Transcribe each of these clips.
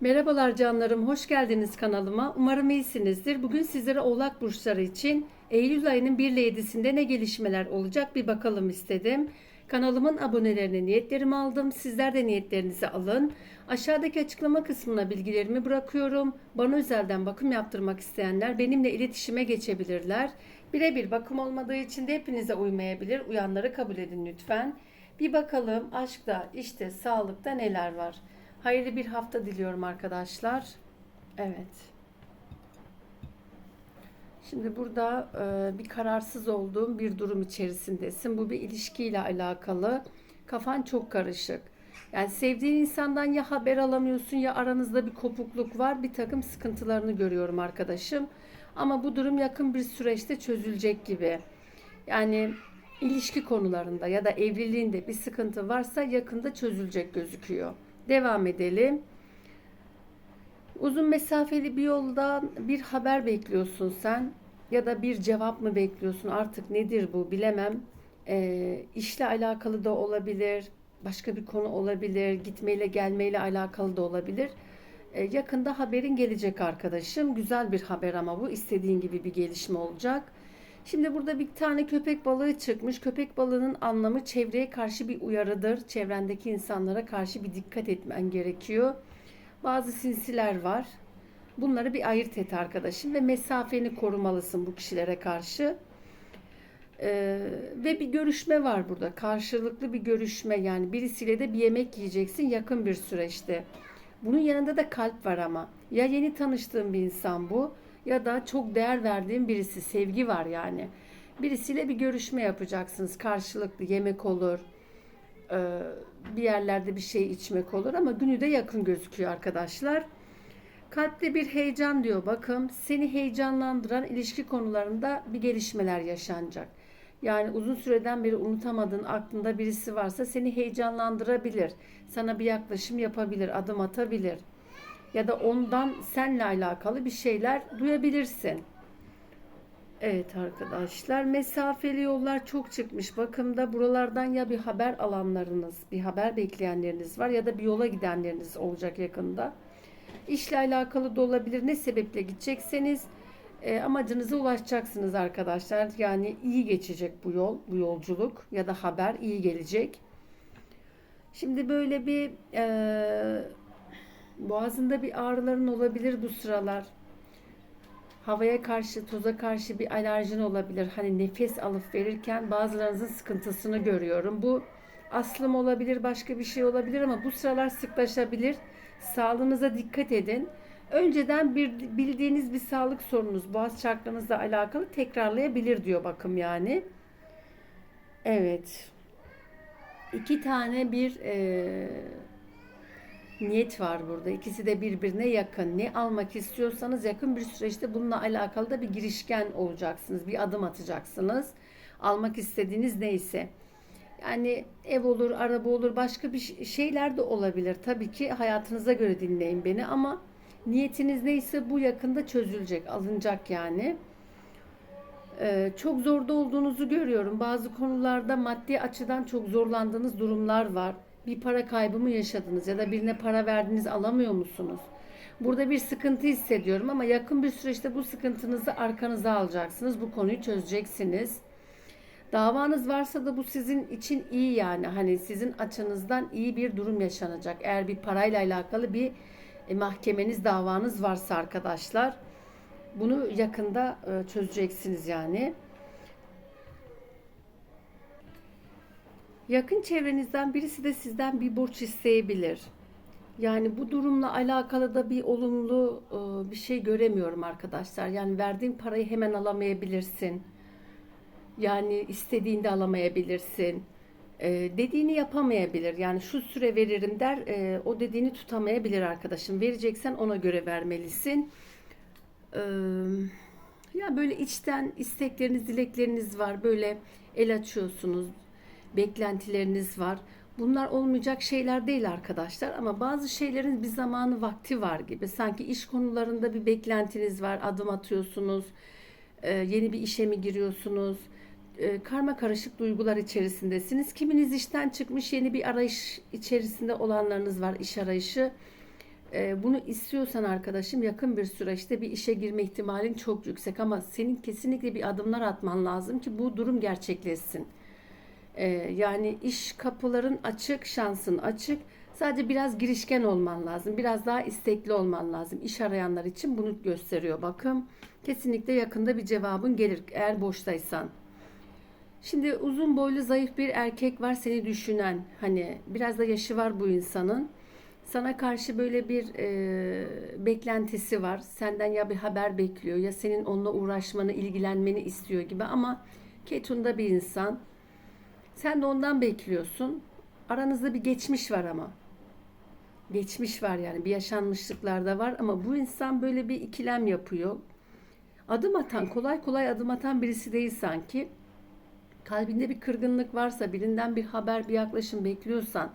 Merhabalar canlarım, hoş geldiniz kanalıma. Umarım iyisinizdir. Bugün sizlere Oğlak Burçları için Eylül ayının 1 ile 7'sinde ne gelişmeler olacak bir bakalım istedim. Kanalımın abonelerine niyetlerimi aldım. Sizler de niyetlerinizi alın. Aşağıdaki açıklama kısmına bilgilerimi bırakıyorum. Bana özelden bakım yaptırmak isteyenler benimle iletişime geçebilirler. Birebir bakım olmadığı için de hepinize uymayabilir. Uyanları kabul edin lütfen. Bir bakalım aşkta, işte, sağlıkta neler var. Hayırlı bir hafta diliyorum arkadaşlar. Evet. Şimdi burada e, bir kararsız olduğum bir durum içerisindesin. Bu bir ilişkiyle alakalı. Kafan çok karışık. Yani sevdiğin insandan ya haber alamıyorsun ya aranızda bir kopukluk var. Bir takım sıkıntılarını görüyorum arkadaşım. Ama bu durum yakın bir süreçte çözülecek gibi. Yani ilişki konularında ya da evliliğinde bir sıkıntı varsa yakında çözülecek gözüküyor. Devam edelim. Uzun mesafeli bir yoldan bir haber bekliyorsun sen ya da bir cevap mı bekliyorsun artık nedir bu bilemem. E, işle alakalı da olabilir, başka bir konu olabilir, gitmeyle gelmeyle alakalı da olabilir. E, yakında haberin gelecek arkadaşım. Güzel bir haber ama bu istediğin gibi bir gelişme olacak. Şimdi burada bir tane köpek balığı çıkmış. Köpek balığının anlamı çevreye karşı bir uyarıdır. Çevrendeki insanlara karşı bir dikkat etmen gerekiyor. Bazı sinsiler var. Bunları bir ayırt et arkadaşım ve mesafeni korumalısın bu kişilere karşı. Ee, ve bir görüşme var burada. Karşılıklı bir görüşme yani birisiyle de bir yemek yiyeceksin yakın bir süreçte. Bunun yanında da kalp var ama. Ya yeni tanıştığın bir insan bu ya da çok değer verdiğin birisi, sevgi var yani. Birisiyle bir görüşme yapacaksınız. Karşılıklı yemek olur, e, bir yerlerde bir şey içmek olur ama günü de yakın gözüküyor arkadaşlar. Kalpte bir heyecan diyor bakın. Seni heyecanlandıran ilişki konularında bir gelişmeler yaşanacak. Yani uzun süreden beri unutamadığın aklında birisi varsa seni heyecanlandırabilir. Sana bir yaklaşım yapabilir, adım atabilir ya da ondan senle alakalı bir şeyler duyabilirsin. Evet arkadaşlar mesafeli yollar çok çıkmış. Bakımda buralardan ya bir haber alanlarınız, bir haber bekleyenleriniz var ya da bir yola gidenleriniz olacak yakında. İşle alakalı da olabilir. Ne sebeple gidecekseniz e, amacınıza ulaşacaksınız arkadaşlar. Yani iyi geçecek bu yol, bu yolculuk ya da haber iyi gelecek. Şimdi böyle bir e, Boğazında bir ağrıların olabilir bu sıralar. Havaya karşı, toza karşı bir alerjin olabilir. Hani nefes alıp verirken bazılarınızın sıkıntısını görüyorum. Bu aslım olabilir, başka bir şey olabilir ama bu sıralar sıklaşabilir. Sağlığınıza dikkat edin. Önceden bir bildiğiniz bir sağlık sorununuz boğaz çakranızla alakalı tekrarlayabilir diyor bakım yani. Evet. İki tane bir e, niyet var burada. İkisi de birbirine yakın. Ne almak istiyorsanız yakın bir süreçte bununla alakalı da bir girişken olacaksınız. Bir adım atacaksınız. Almak istediğiniz neyse. Yani ev olur, araba olur, başka bir şeyler de olabilir. Tabii ki hayatınıza göre dinleyin beni ama niyetiniz neyse bu yakında çözülecek, alınacak yani. Ee, çok zorda olduğunuzu görüyorum. Bazı konularda maddi açıdan çok zorlandığınız durumlar var bir para kaybı mı yaşadınız ya da birine para verdiniz alamıyor musunuz? Burada bir sıkıntı hissediyorum ama yakın bir süreçte bu sıkıntınızı arkanıza alacaksınız. Bu konuyu çözeceksiniz. Davanız varsa da bu sizin için iyi yani. Hani sizin açınızdan iyi bir durum yaşanacak. Eğer bir parayla alakalı bir e, mahkemeniz, davanız varsa arkadaşlar bunu yakında e, çözeceksiniz yani. Yakın çevrenizden birisi de sizden bir borç isteyebilir. Yani bu durumla alakalı da bir olumlu e, bir şey göremiyorum arkadaşlar. Yani verdiğin parayı hemen alamayabilirsin. Yani istediğinde alamayabilirsin. E, dediğini yapamayabilir. Yani şu süre veririm der, e, o dediğini tutamayabilir arkadaşım. Vereceksen ona göre vermelisin. Ya böyle içten istekleriniz, dilekleriniz var. Böyle el açıyorsunuz beklentileriniz var. Bunlar olmayacak şeyler değil arkadaşlar ama bazı şeylerin bir zamanı vakti var gibi. Sanki iş konularında bir beklentiniz var, adım atıyorsunuz, e, yeni bir işe mi giriyorsunuz, e, karma karışık duygular içerisindesiniz. Kiminiz işten çıkmış yeni bir arayış içerisinde olanlarınız var, iş arayışı. e, bunu istiyorsan arkadaşım yakın bir süreçte bir işe girme ihtimalin çok yüksek ama senin kesinlikle bir adımlar atman lazım ki bu durum gerçekleşsin. E, yani iş kapıların açık, şansın açık. Sadece biraz girişken olman lazım. Biraz daha istekli olman lazım. İş arayanlar için bunu gösteriyor bakım. Kesinlikle yakında bir cevabın gelir eğer boştaysan. Şimdi uzun boylu zayıf bir erkek var seni düşünen. Hani biraz da yaşı var bu insanın. Sana karşı böyle bir e, beklentisi var. Senden ya bir haber bekliyor ya senin onunla uğraşmanı, ilgilenmeni istiyor gibi ama ketunda bir insan. Sen de ondan bekliyorsun. Aranızda bir geçmiş var ama. Geçmiş var yani bir yaşanmışlıklar da var ama bu insan böyle bir ikilem yapıyor. Adım atan, kolay kolay adım atan birisi değil sanki. Kalbinde bir kırgınlık varsa, birinden bir haber, bir yaklaşım bekliyorsan,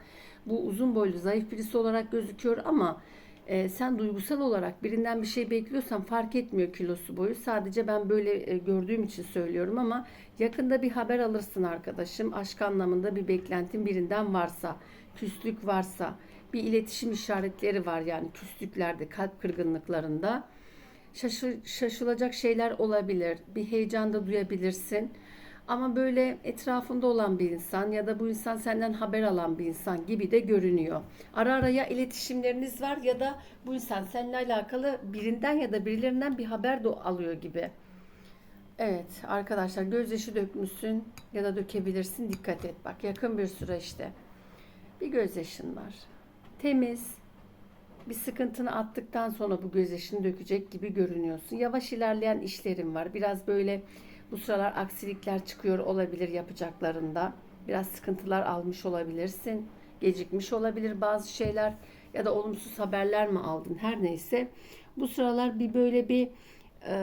bu uzun boylu, zayıf birisi olarak gözüküyor ama e, sen duygusal olarak birinden bir şey bekliyorsan fark etmiyor kilosu boyu. Sadece ben böyle e, gördüğüm için söylüyorum ama yakında bir haber alırsın arkadaşım. Aşk anlamında bir beklentin birinden varsa, küslük varsa, bir iletişim işaretleri var yani küslüklerde, kalp kırgınlıklarında. Şaşı, şaşılacak şeyler olabilir. Bir heyecan da duyabilirsin. Ama böyle etrafında olan bir insan ya da bu insan senden haber alan bir insan gibi de görünüyor. Ara ara ya iletişimleriniz var ya da bu insan seninle alakalı birinden ya da birilerinden bir haber de alıyor gibi. Evet arkadaşlar gözyaşı dökmüşsün ya da dökebilirsin dikkat et bak yakın bir süreçte bir gözyaşın var. Temiz bir sıkıntını attıktan sonra bu gözyaşını dökecek gibi görünüyorsun. Yavaş ilerleyen işlerin var. Biraz böyle bu sıralar aksilikler çıkıyor olabilir yapacaklarında. Biraz sıkıntılar almış olabilirsin. Gecikmiş olabilir bazı şeyler ya da olumsuz haberler mi aldın her neyse. Bu sıralar bir böyle bir e,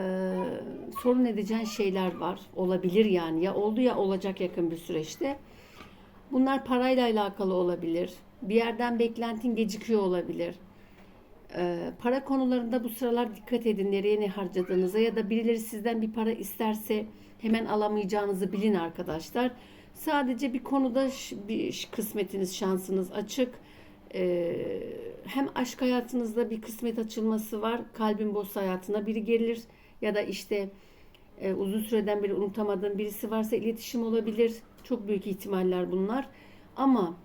sorun edeceğin şeyler var. Olabilir yani ya oldu ya olacak yakın bir süreçte. Bunlar parayla alakalı olabilir. Bir yerden beklentin gecikiyor olabilir. Ee, para konularında bu sıralar dikkat edin nereye ne harcadığınıza ya da birileri sizden bir para isterse hemen alamayacağınızı bilin arkadaşlar. Sadece bir konuda bir kısmetiniz, şansınız açık. Ee, hem aşk hayatınızda bir kısmet açılması var. Kalbin boş hayatına biri gelir ya da işte e, uzun süreden beri unutamadığın birisi varsa iletişim olabilir. Çok büyük ihtimaller bunlar. Ama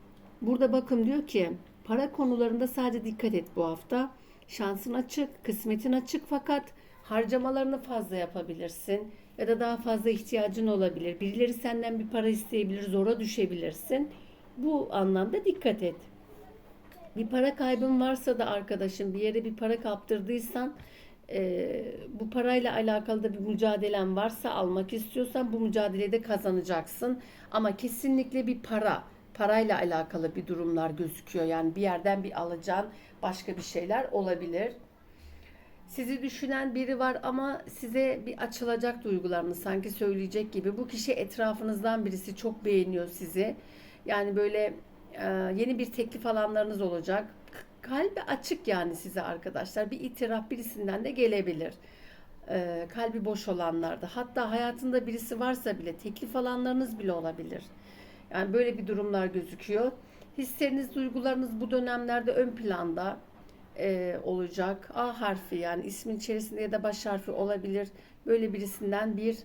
burada bakın diyor ki para konularında sadece dikkat et bu hafta. Şansın açık, kısmetin açık fakat harcamalarını fazla yapabilirsin ya da daha fazla ihtiyacın olabilir. Birileri senden bir para isteyebilir, zora düşebilirsin. Bu anlamda dikkat et. Bir para kaybın varsa da arkadaşım bir yere bir para kaptırdıysan e, bu parayla alakalı da bir mücadelen varsa almak istiyorsan bu mücadelede kazanacaksın. Ama kesinlikle bir para, parayla alakalı bir durumlar gözüküyor. Yani bir yerden bir alacağın başka bir şeyler olabilir. Sizi düşünen biri var ama size bir açılacak duygularını sanki söyleyecek gibi. Bu kişi etrafınızdan birisi çok beğeniyor sizi. Yani böyle e, yeni bir teklif alanlarınız olacak. Kalbi açık yani size arkadaşlar. Bir itiraf birisinden de gelebilir. E, kalbi boş olanlarda. Hatta hayatında birisi varsa bile teklif alanlarınız bile olabilir. Yani böyle bir durumlar gözüküyor. Hisleriniz, duygularınız bu dönemlerde ön planda e, olacak. A harfi yani ismin içerisinde ya da baş harfi olabilir. Böyle birisinden bir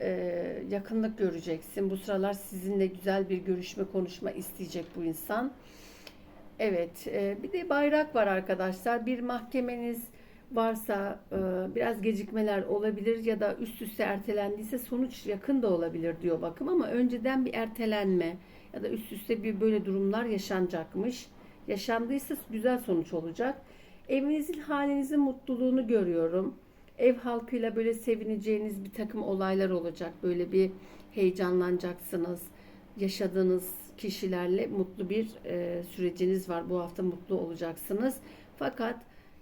e, yakınlık göreceksin. Bu sıralar sizinle güzel bir görüşme, konuşma isteyecek bu insan. Evet, e, bir de bayrak var arkadaşlar. Bir mahkemeniz varsa e, biraz gecikmeler olabilir ya da üst üste ertelendiyse sonuç yakın da olabilir diyor bakım ama önceden bir ertelenme ya da üst üste bir böyle durumlar yaşanacakmış. Yaşandıysa güzel sonuç olacak. Evinizin halinizin mutluluğunu görüyorum. Ev halkıyla böyle sevineceğiniz bir takım olaylar olacak. Böyle bir heyecanlanacaksınız. Yaşadığınız kişilerle mutlu bir e, süreciniz var. Bu hafta mutlu olacaksınız. Fakat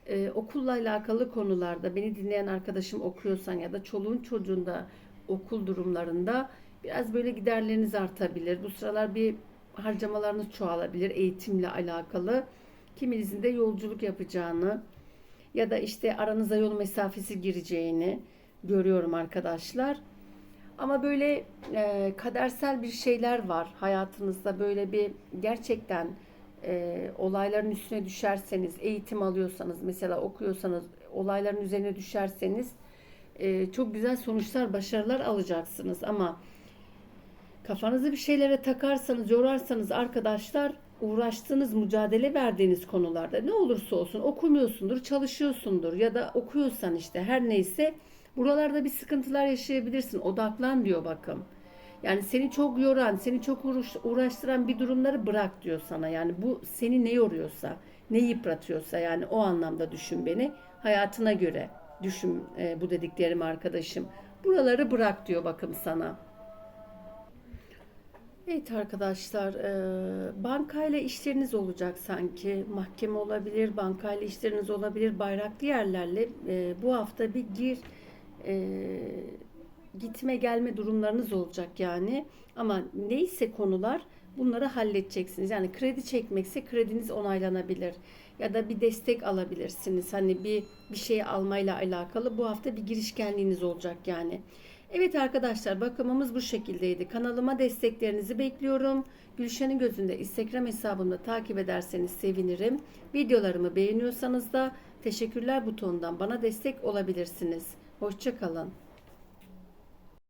e, okulla alakalı konularda beni dinleyen arkadaşım okuyorsan ya da çoluğun çocuğunda okul durumlarında biraz böyle giderleriniz artabilir. Bu sıralar bir harcamalarınız çoğalabilir eğitimle alakalı. Kiminizin de yolculuk yapacağını ya da işte aranıza yol mesafesi gireceğini görüyorum arkadaşlar. Ama böyle e, kadersel bir şeyler var hayatınızda böyle bir gerçekten e, olayların üstüne düşerseniz, eğitim alıyorsanız, mesela okuyorsanız, olayların üzerine düşerseniz e, çok güzel sonuçlar, başarılar alacaksınız. Ama kafanızı bir şeylere takarsanız, yorarsanız arkadaşlar uğraştığınız, mücadele verdiğiniz konularda ne olursa olsun okumuyorsundur, çalışıyorsundur ya da okuyorsan işte her neyse buralarda bir sıkıntılar yaşayabilirsin. Odaklan diyor bakım. Yani seni çok yoran, seni çok uğraş- uğraştıran bir durumları bırak diyor sana. Yani bu seni ne yoruyorsa, ne yıpratıyorsa yani o anlamda düşün beni. Hayatına göre düşün e, bu dediklerim arkadaşım. Buraları bırak diyor bakım sana. Evet arkadaşlar, e, bankayla işleriniz olacak sanki. Mahkeme olabilir, bankayla işleriniz olabilir, bayraklı yerlerle e, bu hafta bir gir e, gitme gelme durumlarınız olacak yani. Ama neyse konular bunları halledeceksiniz. Yani kredi çekmekse krediniz onaylanabilir ya da bir destek alabilirsiniz. Hani bir bir şey almayla alakalı bu hafta bir girişkenliğiniz olacak yani. Evet arkadaşlar bakımımız bu şekildeydi. Kanalıma desteklerinizi bekliyorum. Gülşen'in gözünde Instagram hesabımda takip ederseniz sevinirim. Videolarımı beğeniyorsanız da teşekkürler butonundan bana destek olabilirsiniz. Hoşçakalın.